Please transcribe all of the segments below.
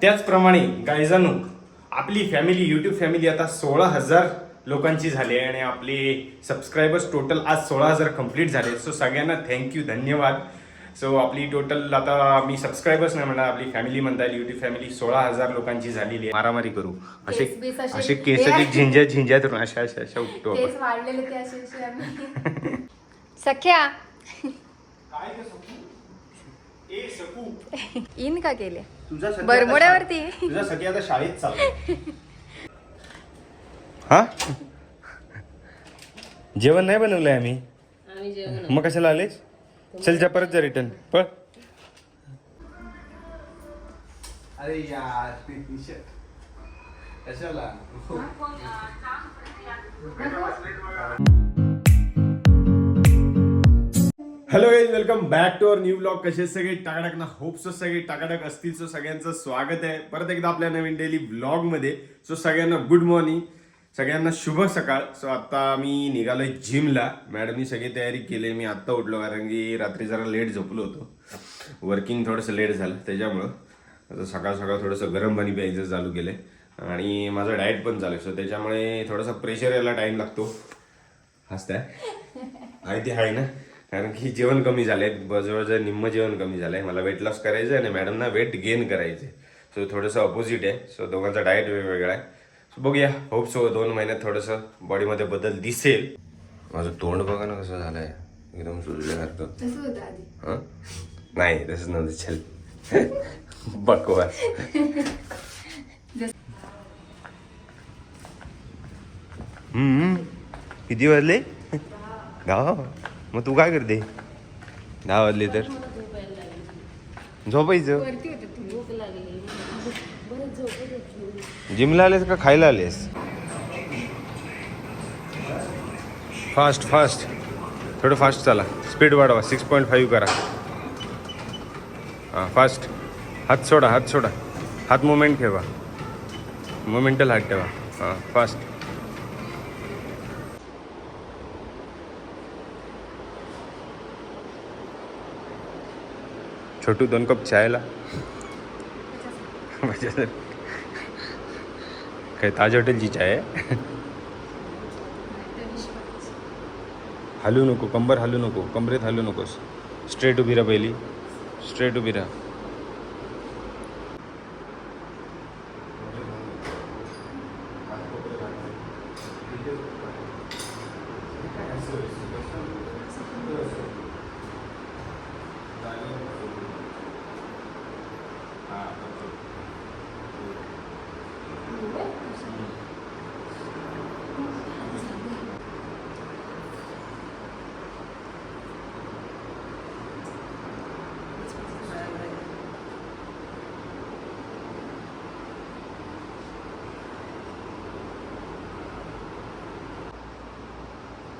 त्याचप्रमाणे गायजानू आपली family YouTube family आता सोळा हजार लोकांची झाली आहे आणि आपले सबस्क्रायबर्स टोटल आज सोळा हजार कंप्लीट झाले सो सगळ्यांना थँक्यू धन्यवाद. सो आपली टोटल आता मी सबस्क्रायबर्स नाही म्हणणार आपली फॅमिली म्हणता येईल युट्यूब फॅमिली सोळा हजार लोकांची झालेली आहे. मारामारी करू. असे केस असे- असे केसाची झिंज्या झिंज्यात अशा अशा अशा उठतो आपण. केस वाढलेले ते असे असे आम्ही. सख्या. काय ग सकू? ए सकू इन का केले? तुझा सखी बरमुड्यावरती. आता शा- तुझा सखी आता शाळेत चालला हा? जेवण नाही बनवलंय आम्ही. आम्ही जेवण मग कशाला आलेस? चल जा परत जा रिटर्न पळ. अरे यार कशाला? Hello guys welcome back to our new blog कसे सगळे? टाकाटक ना होप्स सगळे टाकाटक असतील सो सगळ्यांचं स्वागत आहे. परत एकदा आपल्या नवीन डेली ब्लॉगमध्ये. सो सगळ्यांना गुड मॉर्निंग सगळ्यांना शुभ सकाळ. सो आता मी निघालोय जिमला मॅडमनी सगळी तयारी केली. मी आत्ता उठलो कारण की रात्री जरा लेट झोपलो होतो. वर्किंग थोडंसं लेट झालं त्याच्यामुळं. आता सकाळ सकाळ थोडंसं गरम पाणी प्यायचं चालू केलंय. आणि माझं डाएट पण चालू आहे. सो त्याच्यामुळे थोडासा प्रेशर यायला टाइम लागतो. हसताय. आहे ते आहे ना? कारण की जेवण कमी झालंय जवळजवळ निम्म जेवण कमी झालंय मला वेट लॉस करायचं आहे आणि मॅडमना वेट गेन करायचं सो थोडंसं अपोजिट आहे. सो दोघांचा डाएट वेगवेगळा आहे. सो बघूया. होप सो दोन महिन्यात थोडंसं बॉडीमध्ये बदल दिसेल. माझं तोंड बघा ना कसं झालंय. एकदम सुजल्यासारखं. तसं हं? नाही तसंच नव्हतं. चल. बकवास. हम्म किती वाजले? दहा. मग तू काय करते? दहा वाजले तर? झोपायचं? जिमला आलेस का खायला आलेस? Fast fast. थोडं फास्ट चाला. स्पीड वाढवा. सिक्स पॉईंट फाईव्ह करा. हां फास्ट. हात सोडा हात सोडा. हात मुवमेंट ठेवा. मुवमेंटल हात ठेवा. हां फास्ट. छोटू दोन कप चायला. काय ताज हॉटेलची चाय आहे? हलू नको कंबर हलू नको कमरेत हलू नकोस. स्ट्रेट उभी राहा पहिली. स्ट्रेट उभी राहा.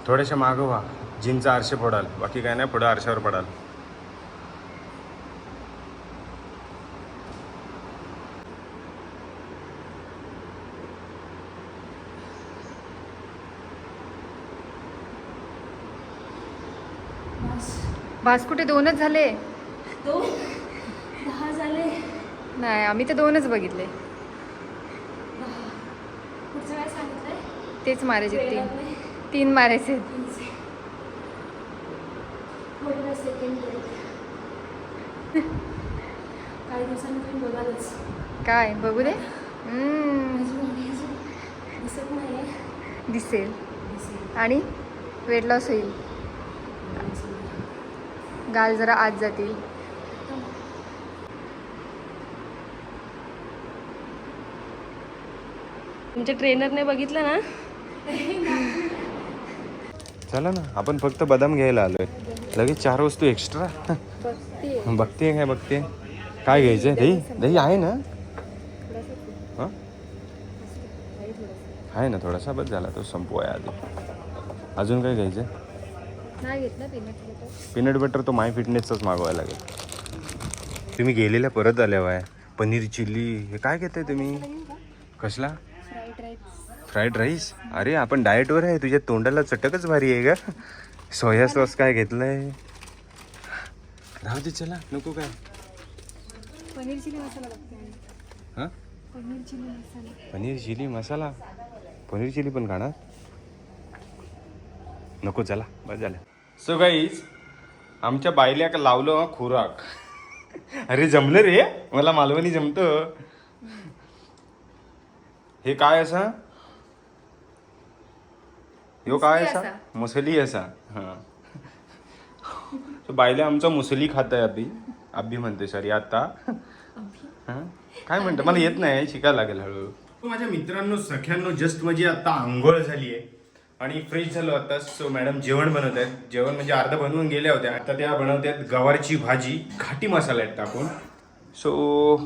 थोडेसे मागं व्हा. जिमचा आरशे फोडाल. बाकी काय नाही पुढं आरशावर पडाल. बास. कुठे? दोनच झाले. तो दहा झाले. नाही आम्ही तर दोनच बघितले. तेच मारायचे तीन वेळाने तीन मारायचे काय बघू दे. दिसेल. आणि वेट लॉस होईल. गाल जरा आत जातील. तुमच्या ट्रेनरने बघितलं ना? चला ना आपण फक्त बदाम घ्यायला आलोय. लगेच चार वस्तू एक्स्ट्रा बघते काय बघते काय घ्यायचंय? दही? दही आहे ना? हां? आहे ना थोडासा बस झाला तो संपवाय आधी. अजून काय घ्यायचं पीनट बटर तो माय फिटनेसचाच मागवायला लागेल. तुम्ही गेलेल्या परत आल्या वाय पनीर चिल्ली हे काय घेताय तुम्ही? कसला? Fried rice? अरे आपण डाएटवर आहे. तुझ्या तोंडाला चटकच भारी आहे का सोया सॉस काय घेतलंय? राहू दे चला. नको काय. पनीर चिली मसाला हां? Paneer chilli masala. Paneer chilli masala? Paneer chilli पण खाणार? नको चला. बस झालं. सो गाईज आमच्या बायल्या का लावलं खुराक. अरे जमलं रे. मला मालवणी जमतं. हे काय असा? ह्यो काय मुसली असा. मुसली असा. हा. So बायल्या आमचा मुसली खात आहे अभि. अभि म्हणते सॉरी आता. हा? काय म्हणतं? मला येत नाही शिकायला लागेल हळूहळू. माझ्या मित्रांनो सख्यांनो जस्ट माझी आता आंघोळ झाली आहे. आणि फ्रेश झालो आता. सो मॅडम जेवण बनवत आहेत. जेवण म्हणजे अर्ध बनवून गेल्या होत्या. आता त्या बनवतात गवारची भाजी घाटी मसाल्यात टाकून. सो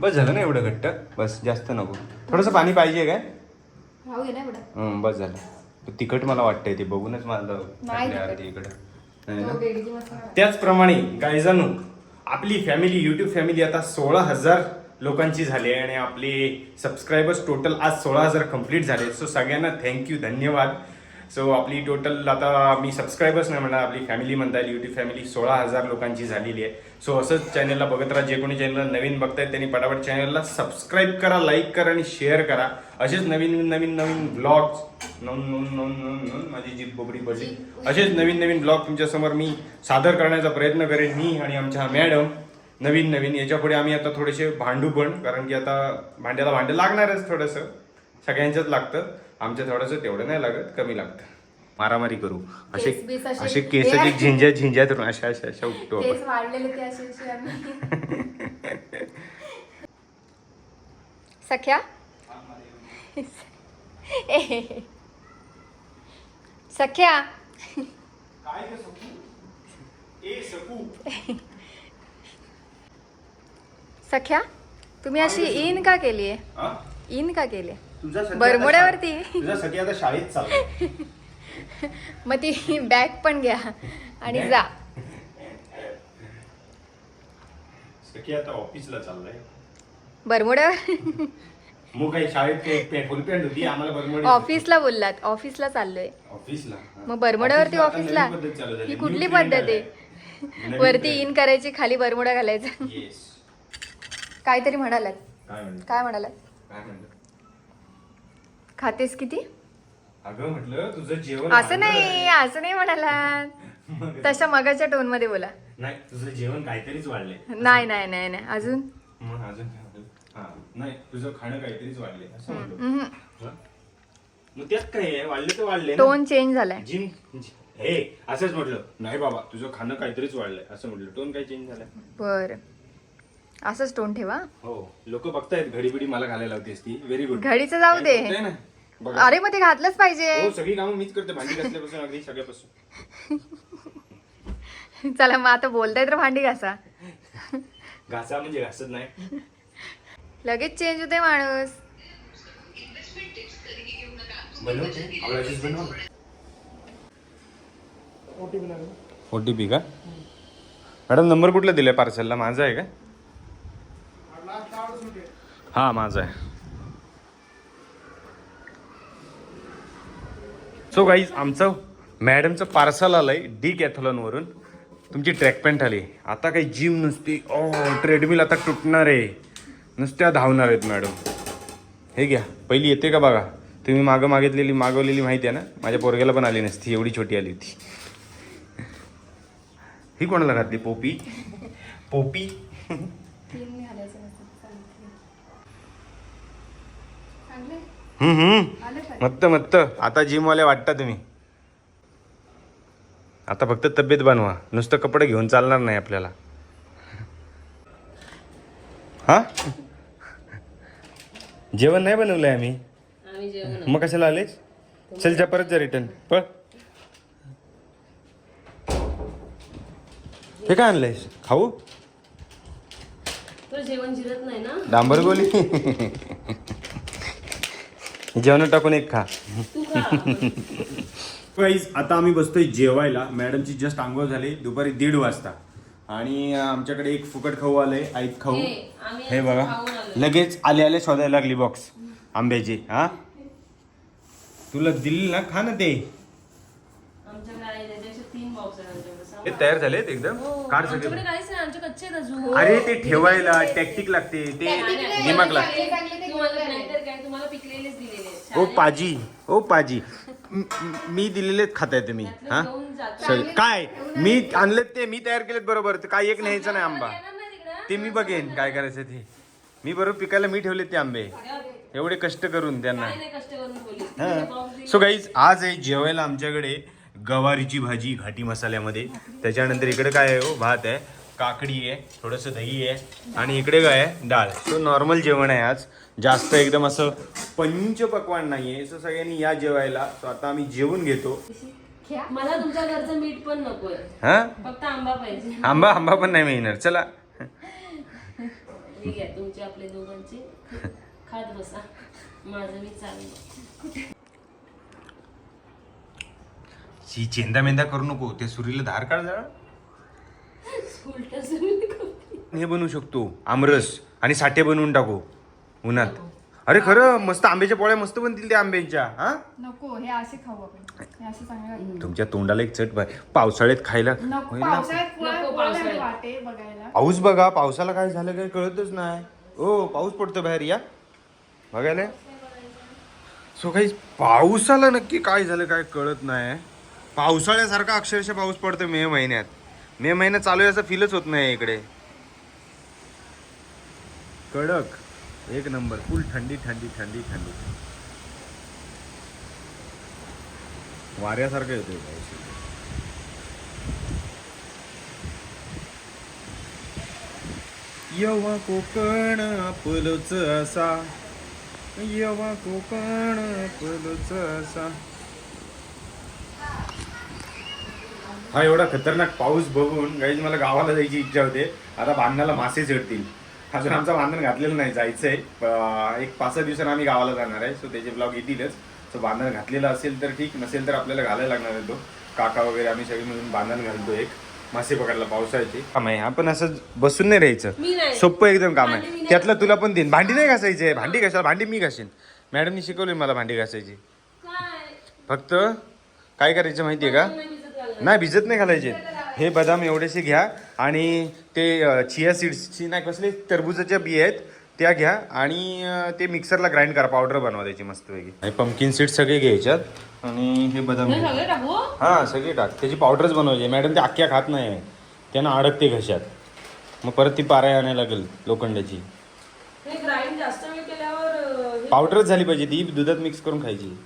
बस झालं ना एवढं घट्ट? बस जास्त नको. थोडंसं पाणी पाहिजे काय? हं, बस झालं. तिखट मला वाटतंय ते बघूनच मला नाही टाकलं तिखट. अर्धी इकडं नाही ना? तो बेडगी मसाला त्याचप्रमाणे गायजानो आपली फॅमिली युट्यूब फॅमिली आता सोळा हजार लोकांची झाली आहे आणि आपले सबस्क्रायबर्स टोटल आज सोळा हजार कंप्लीट झाले सो सगळ्यांना थँक्यू धन्यवाद सो आपली टोटल आता मी सबस्क्रायबर्स नाही म्हणणार आपली फॅमिली म्हणता येईल युट्यूब फॅमिली सोळा हजार लोकांची झालेली आहे. सो असंच चॅनलला बघत राहा जे कोणी चॅनल नवीन बघतायत त्यांनी पटापट चॅनलला सबस्क्राईब करा लाईक करा आणि शेअर करा. असेच नवीन नवीन नवीन ब्लॉग्स नवीन माझी जीप बोबडी पडली असेच नवीन नवीन ब्लॉग तुमच्यासमोर मी सादर करण्याचा प्रयत्न करेन मी आणि आमच्या मॅडम नवीन नवीन याच्यापुढे आम्ही आता थोडेसे भांडू पण कारण की आता भांड्याला भांडं लागणारच थोडंसं. सगळ्यांच्याच लागतं. आमच्या थोडंसं तेवढं नाही लागत कमी लागतं. मारामारी करू. असे केस बीस असे- असे केस जे झिंज्या झिंज्यात अशा अशा अशा उठतो आपण. केस वाढलेले ते असे असे आम्ही. सख्या? ए. सख्या? सख्या तुम्ही अशी इन का केली आहे हा? इन का केली तुझा सखी आता बरमुड्यावरती? शा- तुझा सखी आता शाळेत चालला मग ती बॅग पण घ्या आणि जा. सखी आता ऑफिसला चाललाय. बरमुड्यावर? मग काही शाळेत फुल पॅन्ट होती आम्हाला बरमोडे ऑफिसला बोललात ऑफिसला चाललोय. ऑफिसला? हा. मग बरमुड्यावरती आता ऑफिसला? नवीन पद्धत चालू झाली. ही New कुठली trend पद्धत. आहे? वरती. इन करायची खाली बरमुडा घालायचा. काहीतरी म्हणालात. काय म्हणलं काय म्हणालात? काय खातेस किती? अगं म्हटलं तुझं जेवण असं. नाही असं नाही म्हणालात. तशा मगाच्या टोनमध्ये बोला. नाही तुझं जेवण काहीतरीच वाढले नाही नाही नाही नाही. अजून? मग अजून म्हणलं? हा नाही तुझं खाणं काहीतरीच वाढले असं. हा? मग त्यात काय आहे? वाढले तर वाढले ना. टोन चेंज झालाय. जिम हे असंच म्हटलं. नाही बाबा तुझं खाणं काहीतरीच वाढलंय असं म्हटलं. टोन काय चेंज झालाय? बर. असंच टोन ठेवा. हो लोक बघतायत घडी बिडी मला घालायला होतीस ती. व्हेरी गुड घडीचं जाऊ दे. बघा. अरे मग ते घातलंच पाहिजे. हो सगळी कामं मीच करते भांडी घातल्यापासून अगदी सगळ्यापासून. चला मग आता बोलताय तर भांडी घासा. घासा म्हणजे घासत नाही. लगेच चेंज होते माणूस. बनवते आवडायचीच बनव? ओ टी पी का? मॅडम नंबर कुठला दिलाय पार्सलला माझा आहे का? हा माझा आहे. सो गाईज आमचं मॅडमचं पार्सल आलं आहे डी कॅथलॉनवरून तुमची ट्रॅक पॅन्ट आली. आता काही जिम नुसती oh, ओ ट्रेडमिल आता तुटणार आहे. नुसत्या धावणार आहेत मॅडम हे घ्या. पहिली येते का बघा? तुम्ही मागं मागितलेली मागवलेली माहिती आहे ना? माझ्या पोरग्याला पण आली नसती एवढी छोटी आली होती. ही कोणाला घातली? पोपी? पोपी? मत्त मत्त आता जिमवाले वाटता तुम्ही. आता फक्त तब्येत बनवा. नुसतं कपडे घेऊन चालणार नाही आपल्याला. हा? जेवण नाही बनवलंय आम्ही? मग कशाला आलेच? चल जा परत जा रिटर्न पळ. हे काय आणलंयस? खाऊ? जेवण जिरत नाही ना? डांबर गोली. जेवण टाकून एक खा. गाईज आता आम्ही बसतोय जेवायला. मॅडमची जस्ट आंघोळ झाली. दुपारी दीड वाजता. आणि आमच्याकडे एक फुकट खाऊ आलंय आईत खाऊ. हे, हे बघा. लगेच आले आले शोधायला लागली बॉक्स आंब्याची हा? तुला दिली ना खा ना ते. हे तयार झालेत एकदम? हो, काढ सगळे. अरे ते ठेवायला टॅक्टिक लागते. ते दिमाग लागते चांगले चांगले ते तुम्हाला घेऊन नाहीतर काय तुम्हाला पिकलेलेच दिलेले आहेत. ओ पाजी ओ पाजी. म- म- मी दिलेलेच खाताय तुम्ही हा? चल काय? मी आणलेत ते मी तयार केलेत बरोबर. ते काय एक न्यायचं नाही आंबा? ते मी बघेन काय करायचं ते. मी बरोबर पिकायला मी ठेवलेत ते आंबे. एवढे कष्ट करून त्यांना. काय नाही कष्ट करून बोलली? सो गाईज आज आहे जेवायला आमच्याकडे गवारीची भाजी घाटी मसाल्यामध्ये. त्याच्यानंतर इकडे काय आहे हो? भात आहे. काकडी आहे थोडंसं दही आहे आणि इकडे काय आहे डाळ. सो नॉर्मल जेवण आहे आज. जास्त एकदम असं पंच पकवान नाही आहे सो सगळ्यांनी या जेवायला. सो आता आम्ही जेवून घेतो. मला तुमच्या घरचं मीठ पण नकोय. हा? फक्त आंबा पाहिजे. आंबा आंबा पण नाही मिळणार. चला. ठीक आहे तुमचे आपले दोघांचे खात बसा. माझं मी ही चेंदा मेंदा करू नको. ते सुरीला धार काढ जरा. हे बनवू शकतो. आमरस आणि साठे बनवून टाकू. उन्हात. अरे खरं मस्त आंब्याच्या पोळ्या मस्त बनतील त्या आंब्यांच्या हा? नको हे असे खाऊ आपण. हे असे चांगले लागतात. तुमच्या तोंडाला एक चट बाय पावसाळ्यात खायला नको होईल ना? पावसाळ्यात पोळ्या- नको पोळ्या पावसाळ्यात. वाटे बघायला. पाऊस बघा पावसाला काय झालं काय कळतच नाही. ओ पाऊस पडतो बाहेर या. बघायला सो काही पावसाला नक्की काय झालं काय कळत नाही. पावसाळ्यासारखा अक्षरशः पाऊस पडतो मे महिन्यात. मे महिना चालू आहे असं फीलच होत नाही इकडे. कडक. एक नंबर. फुल थंडी थंडी थंडी थंडी. वाऱ्यासारखं येतोय पाऊस यवा कोकण आपलंच असा. यवा कोकण आपलंच असा. हा एवढा खतरनाक पाऊस बघून गाईज मला गावाला जायची इच्छा होते. आता बांधण्याला मासे चढतील अजून आमचं बांधण घातलेलं नाही जायचंय. प- एक पाच सहा दिवसांनी आम्ही गावाला जाणार आहे सो त्याचे ब्लॉग येतीलच. सो बांधण घातलेलं असेल तर ठीक नसेल तर आपल्याला घालायला लागणार आहे तो. काका वगैरे आम्ही सगळे मिळून बांधण घालतो एक. मासे पकडला पावसाळ्याचे. काम आहे आपण असं बसून नाही राहायचं. सोपं एकदम काम आहे. त्यातलं तुला पण देईन. भांडी नाही घासायची. आहे भांडी कशाला? भांडी मी घासेन. मॅडमनी शिकवली मला भांडी घासायची. फक्त काय करायचं माहितीये का? नाही भिजत. नाही घालायचे. हे बदाम एवढेसे घ्या आणि ते चिया सीड्सची नाही कसले टरबुजाच्या बिया आहेत त्या घ्या आणि ते मिक्सरला ग्राइंड करा पावडर बनवा त्याची मस्तपैकी. आणि पंपकिन सीड्स सगळे घ्यायच्यात आणि हे बदाम हे. सगळे टाकू? त्याची पावडरच बनवायची. मॅडम ते अख्ख्या खात नाही. त्यांना अडकते घशात. मग परत ती पाराय आणायला लागेल लोखंडाची. पावडरच झाली पाहिजे. ती दुधात मिक्स करून खायची.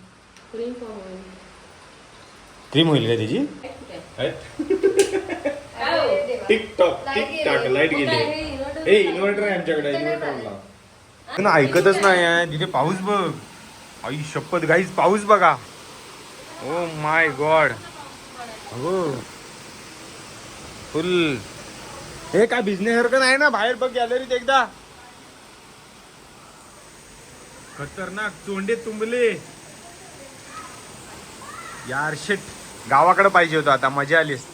क्रीम होईल. का त्याची? टिकटॉक टिकटॉक लाइट गेली. हे ए इन्व्हर्टर आहे आमच्याकडे इन्व्हर्टर ना ऐकतच नाही आहे. तिथे पाऊस बघ. आई शपथ गाईज पाऊस बघा. ओ माय गॉड हो फुल. हे काय भिजण्यासारखं नाही ना? बाहेर बघ गॅलरीत एकदा. खतरनाक चोंडे तुंबले. यार शिट गावाकडे पाहिजे होतं आता मजा आलीस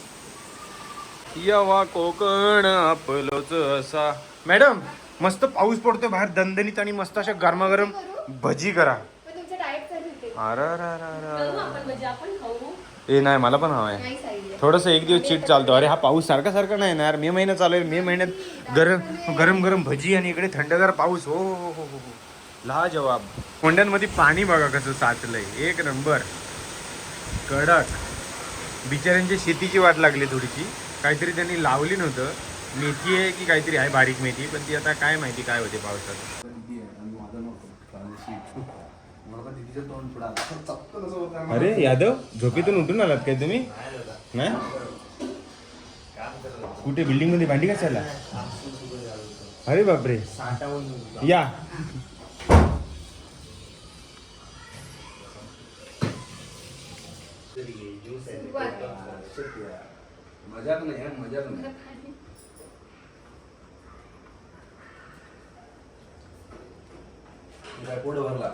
यवा कोकण आपलोच असा. मॅडम मस्त पाऊस पडतोय बाहेर दणदणीत आणि मस्त अशा गरमागरम भजी करा. पण तुमचं डाएट चालू होते. करू आपण आपण खाऊ ए नाही मला पण हवंय. नाही सांगितलं थोडस एक दिवस चीट चालतो. अरे हा पाऊस सारखा सारखा नाही ना यार. मे महिना चालू आहे मे महिन्यात गरम गरम गरम भजी आणि इकडे थंडगार पाऊस. हो हो हो हो हो ला जवाब कोंड्यांमध्ये पाणी बघा कसं साचलंय. एक नंबर. कडक. बिचाऱ्यांच्या शेतीची वाट लागली थोडीशी. काहीतरी त्यांनी लावली नव्हतं. मेथी आहे की काहीतरी आहे बारीक मेथी पण ती आता काय माहिती काय होते पावसात. अरे यादव झोपेतून उठून आलात काय तुम्ही? नाही कुठे बिल्डिंगमध्ये भांडी कशाला अरे बापरे. या. मजाक नाही हा, मजाक नाही काय पोट भरला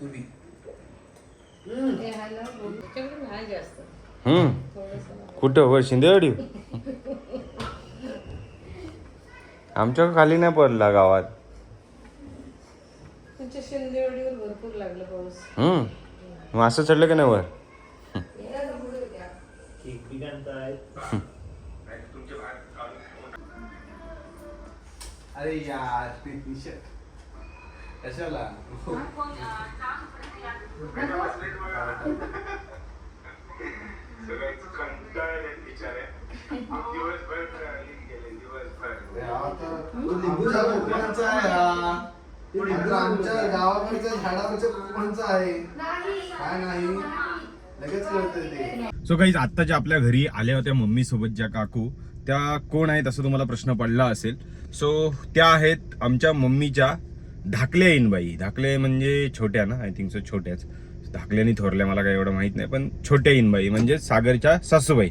तुम्ही हम्म कुठं? वर शिंदेवाडी? आमच्या खाली नाही पडला गावात. तुमच्या शिंदेवाडीवर भरपूर लागलं पाऊस. हम्म. मग असं चढलं का नाही वर? अरे यार कशाला? तो लिंबूचा कोकणाचा आहे हा. अगं आमच्या गावाकडच्या झाडावरच्या कोकणाचा आहे. काय नाही? लगेच कळतं ते. सो काही आत्ताच्या आपल्या घरी आल्या होत्या मम्मी सोबत ज्या काकू त्या कोण आहेत असं तुम्हाला प्रश्न पडला असेल. सो त्या आहेत आमच्या मम्मीच्या धाकल्या इनबाई धाकले म्हणजे छोट्या ना? आय थिंक सो छोट्याच. धाकल्यानी थोरल्या मला काही एवढं माहीत नाही पण छोट्या इनबाई म्हणजे सागरच्या सासूबाई.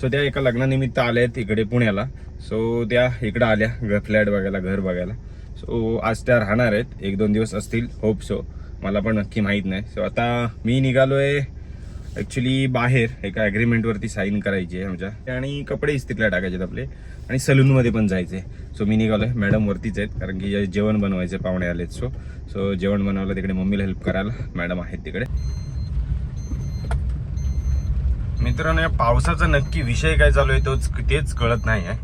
सो त्या एका लग्नानिमित्त आल्या आहेत इकडे पुण्याला. सो त्या इकडं आल्या फ्लॅट बघायला घर बघायला. सो आज त्या राहणार आहेत. एक दोन दिवस असतील होप सो मला पण नक्की माहीत नाही. सो आता मी निघालो आहे ॲक्च्युली बाहेर एका ॲग्रीमेंटवरती साईन करायची आहे आमच्या. आणि कपडे इस्त्रीला टाकायचे आहेत आपले. आणि सलूनमध्ये पण जायचे सो मी निघालोय. मॅडम वरतीच आहेत. कारण की जेवण बनवायचे पाहुणे आलेत. सो सो जेवण बनवायला तिकडे मम्मीला हेल्प करायला मॅडम आहेत तिकडे. मित्रांनो या पावसाचा नक्की विषय काय चालू आहे तोच तेच कळत नाही आहे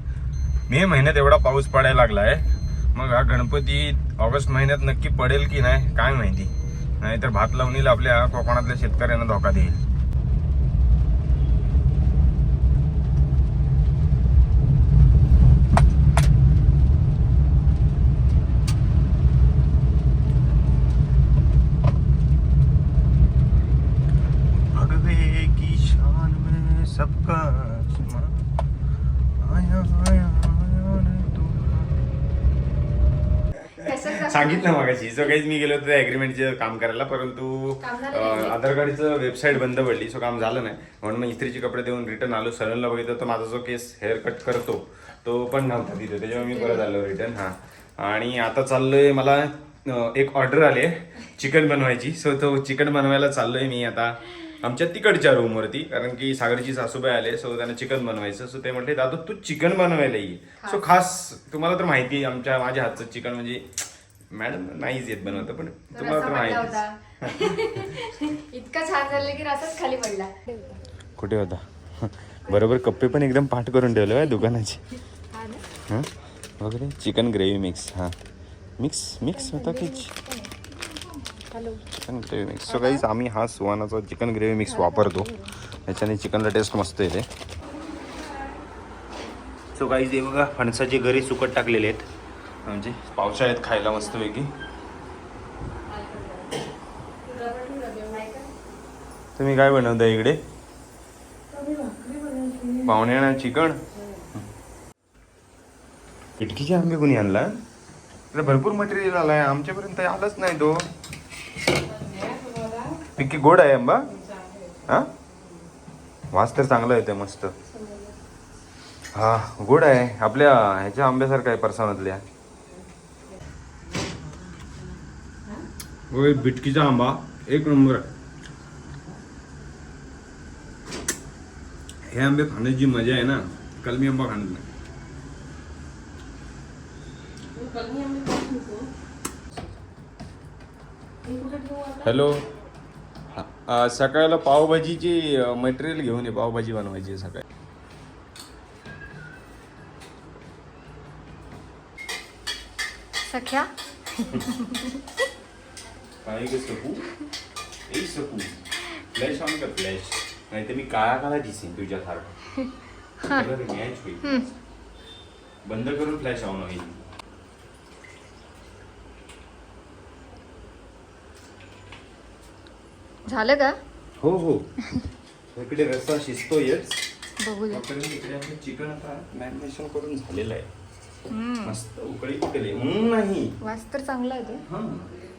मे महिन्यात एवढा पाऊस पडायला लागला आहे मग हा गणपती ऑगस्ट महिन्यात नक्की पडेल की नाही काय माहिती. नाहीतर भात लावणीला आपल्या कोकणातल्या शेतकऱ्यांना धोका देईल भगवे की शान में सबका आसमां आया आया आया रे तू कसं कसं? सांगितलं मागाशी. सो काहीच मी गेलो होतो ॲग्रीमेंटचे काम करायला परंतु? आधार कार्डचं वेबसाईट बंद पडली सो काम झालं नाही. म्हणून मग इस्त्रीचे कपडे देऊन रिटर्न आलो. सलूनला बघितलं तर माझा जो केस हेअर कट करतो तो पण नव्हता तिथे. त्याच्यामुळे मी परत आलो रिटर्न हां. आणि आता चाललोय मला एक ऑर्डर आली आहे चिकन बनवायची. सो तो चिकन बनवायला चाललोय मी आता आमच्या तिकडच्या रूमवरती कारण की सागरची सासूबाई आले सो त्यांना चिकन बनवायचं. सो ते म्हटले दादू तू चिकन बनवायला ये. सो खास तुम्हाला तर माहिती आहे आमच्या माझ्या हातचं चिकन म्हणजे मॅडम नाहीच येत बनवतं पण. तुम्हाला तर माहिती इतका छान झालं की रसाच खाली पडला. कुठे होता? बरोबर कप्पे पण एकदम पाठ करून ठेवले आहे दुकानाचे. हा ना? हां? वगैरे चिकन ग्रेव्ही मिक्स हां. मिक्स मिक्स होता की hello. Chicken gravy mix. So काहीच आम्ही हा सुवानाचा चिकन ग्रेव्ही मिक्स वापरतो. याच्याने चिकनला टेस्ट मस्त येते. सो काहीच हे बघा फणसाचे घरी सुकट टाकलेले आहेत. म्हणजे पावसाळ्यात खायला मस्तपैकी. तुम्ही काय बनवता इकडे? पाहुण्याना चिकन. इटकीचे आंबे कोणी आणला? तर भरपूर मटेरियल आलाय. आमच्यापर्यंत आलाच नाही तो. पिक्की गोड आहे आंबा. हा? वास तर चांगला येतोय मस्त. हा गोड आहे. आपल्या ह्याच्या आंब्यासारखा आहे परसावनातल्या होय बिटकीचा आंबा एक नंबर। आहे हे आंबे खाण्याची जी मजा आहे ना कलमी आंबा खाण्यात नाही. हॅलो. हा, सकाळला पावभाजीची मटेरियल घेऊन ये पावभाजी बनवायची आहे सकाळी. सख्या? ग सपू ए सपू फ्लॅश ऑन कर फ्लॅश नाही तर मी काळा काळा दिसेन कलर मॅच होईल. बंद करून फ्लॅश ऑन होईल. झालं का? हो हो. इकडे रस्सा शिजतोयच बघूया. इकडे आपलं चिकन आता मॅरिनेशन करून झालेलं आहे. मस्त उकळी हम्म, नाही. वास तर चांगला आहे तो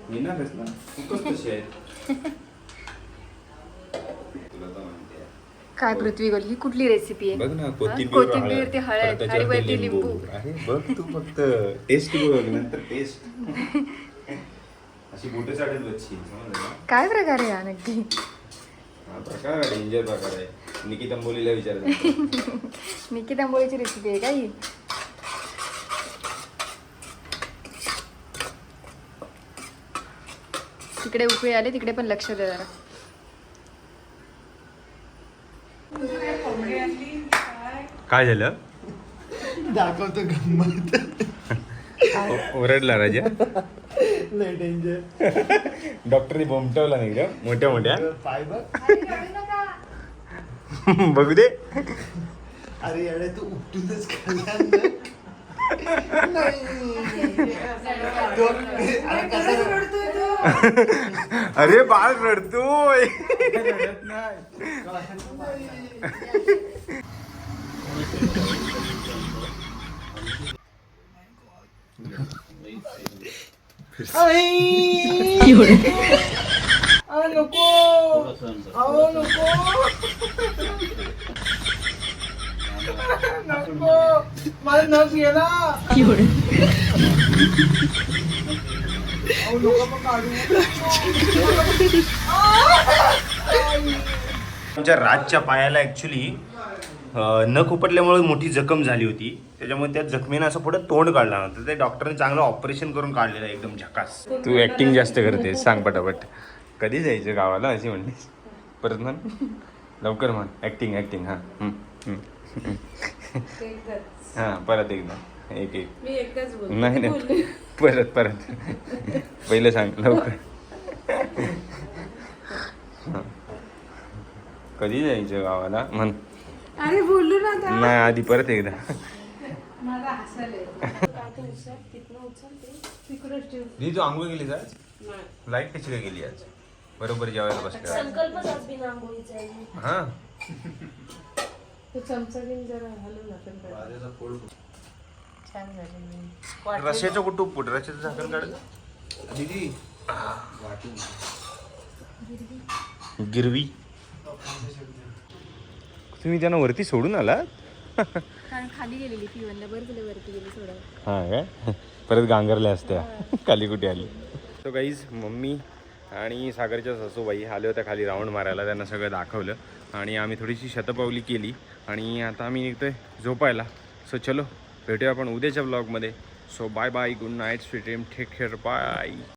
येणारच ना खूपच माहिती आहे. काय पृथ्वी गोल ही कुठली रेसिपी आहे बघ ना हा? कोथिंबीर कोथिंबीर ते हळद आणि वरती लिंबू अरे बघ तू फक्त टेस्ट बघ नंतर टेस्ट अशी बोटे चाटत ना? काय प्रकार आहे हा नक्की हा प्रकार डेंजर प्रकार आहे निकिता बोलीला विचारायचं निकी तांबोळीची रेसिपी आहे का ही तिकडे उकळी आले तिकडे पण लक्ष द्या जरा. काय झालं? दाखवतो गंमत. ओरडला राजा. लय डेंजर डॉक्टरने बोमटवला नाही का मोठ्या मोठ्या. पाय बघ. बघू दे. अरे अरे तू उपटूनच खाल्ला. नाही. अरे कसा रडतोय तो? अरे बाळ रडतोय रडत नाही. आमच्या राजच्या पायाला ऍक्च्युली नख उपटल्यामुळे मोठी जखम झाली होती. त्याच्यामुळे त्या जखमीनं असं पुढे तोंड काढलं नव्हतं. ते डॉक्टरने चांगलं ऑपरेशन करून काढलेलं एकदम झकास. तू ऍक्टिंग जास्त करते सांग पटापट. कधी जायचं गावाला? अशी म्हणली परत म्हण. लवकर म्हण. ऍक्टिंग ऍक्टिंग हां. हां परत एकदा. एक एक. मी एकच बोल नाही नाही. परत परत. पहिलं सांग लवकर. हं. कधी जायचं गावाला? म्हण. अरे ना आता. नाही आधी परत एकदा. मला हसायला येतं. काका उचल तिथनं उचल ते तिकडच ठेव. दी तू आंघोळ गेलीस आज? नाही. लाइट कशी काय गेली आज? बरोबर जेवायला बसले संकल्पच आज बिना आंघोळीचा आहे. हा. तो चमचा घेऊन जरा हलवून आपण छान झाले रश्याचं कुठं पुट रश्याचं झाकण काढ. दीदी. गिरवी. तुम्ही त्यांना वरती सोडून आलात? कारण खाली गेलेली ती म्हणलं बरं तुला वरती गेली सोडा हा काय परत गांगरल्या असत्या. खाली कुठे आली? तो काहीच मम्मी आणि सागरच्या सासूबाई आले होत्या खाली राऊंड मारायला. त्यांना सगळं दाखवलं. आणि आम्ही थोडीशी शतपावली केली. आणि आता आम्ही निघतोय झोपायला. सो चलो भेटूया आपण उद्याच्या ब्लॉगमध्ये so bye bye good night sweet dream take care bye